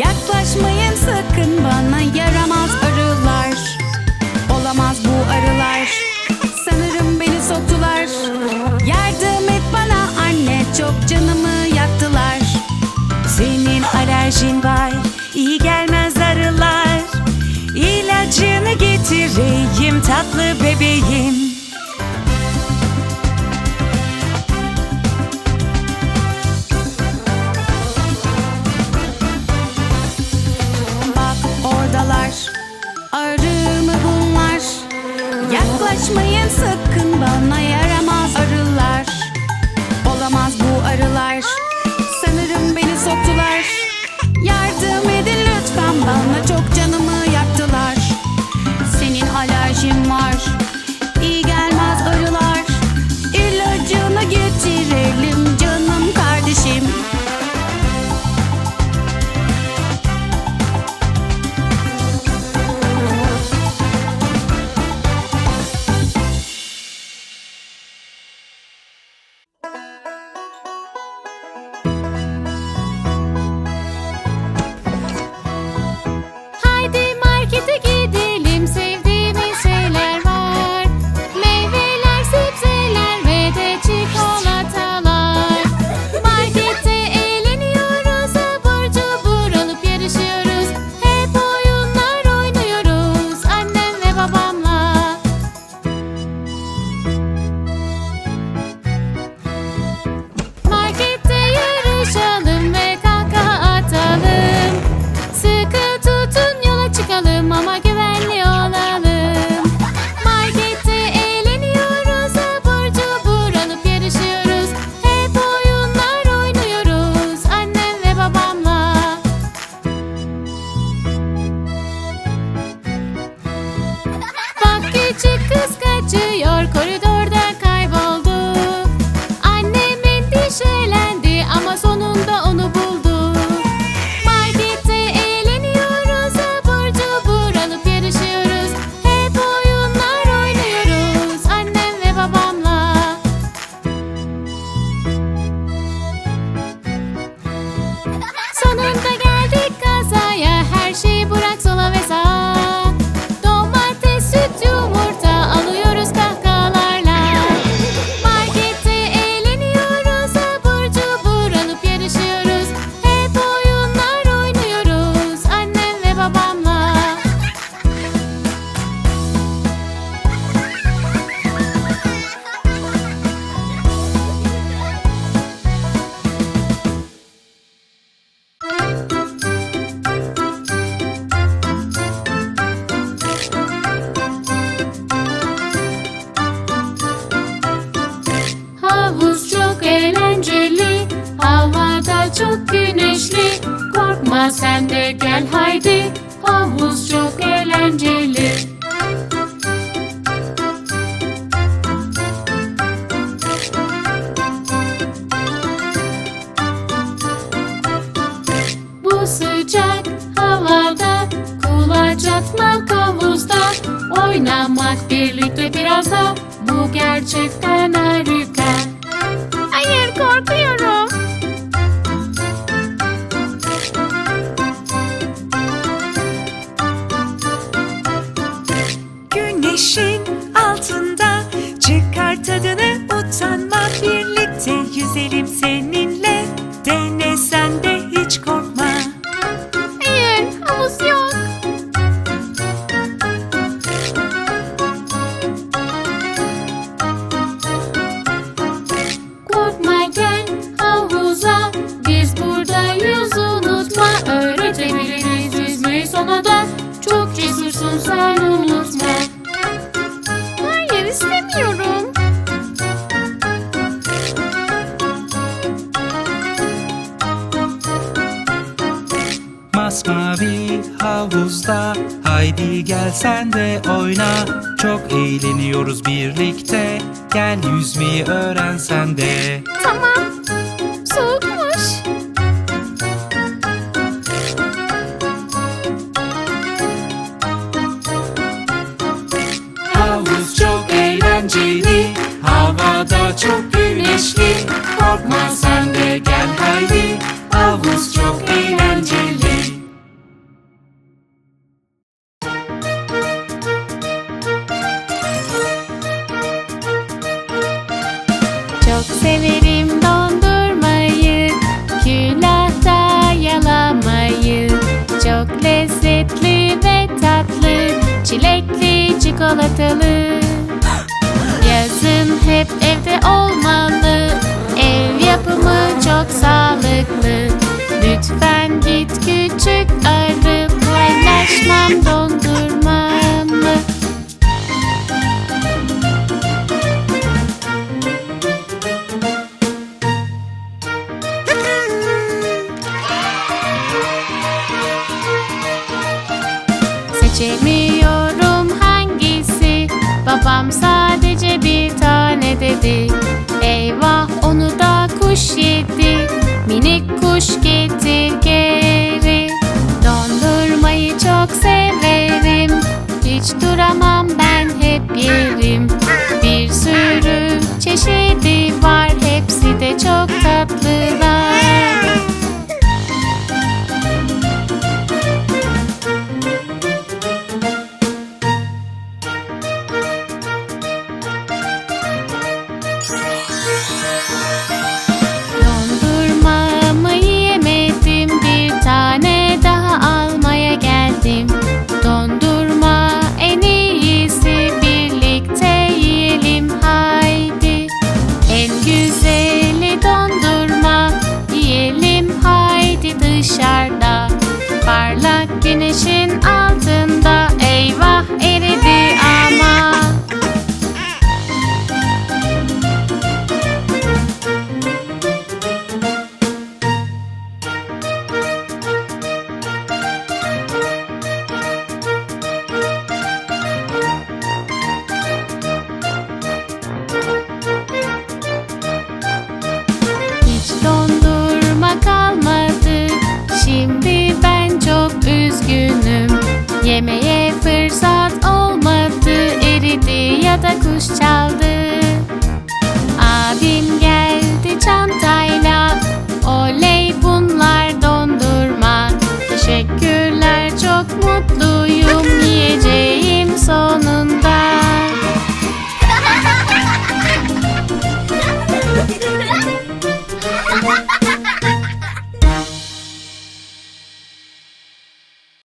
Yaklaşmayın sakın bana yaramaz arılar. Olamaz bu arılar. Sanırım beni soktular. Yardım et bana anne çok canımı yaktılar. Senin alerjin var iyi gelmez arılar. İlacını getireyim tatlı bebeğim. Mas manhã gel haydi Havuz çok eğlenceli. Bu sıcak havada Kulaç atmak havuzda. Oynamak birlikte biraz da Bu gerçekten 休。mavi havuzda Haydi gel sen de oyna. Çok eğleniyoruz birlikte Gel yüzmeyi öğren sen de. Tamam. lezzetli ve tatlı Çilekli çikolatalı. Yazın hep evde olmalı Ev yapımı çok sağlıklı. Lütfen git küçük arı paylaşmam doğru Seçemiyorum hangisi? Babam sadece bir tane dedi. Eyvah onu da kuş yedi. Minik kuş getir geri. Dondurmayı çok severim. Hiç duramam ben hep yerim güneşin Kuş çaldı. Abim geldi çantayla. Oley bunlar dondurma. Teşekkürler çok mutlu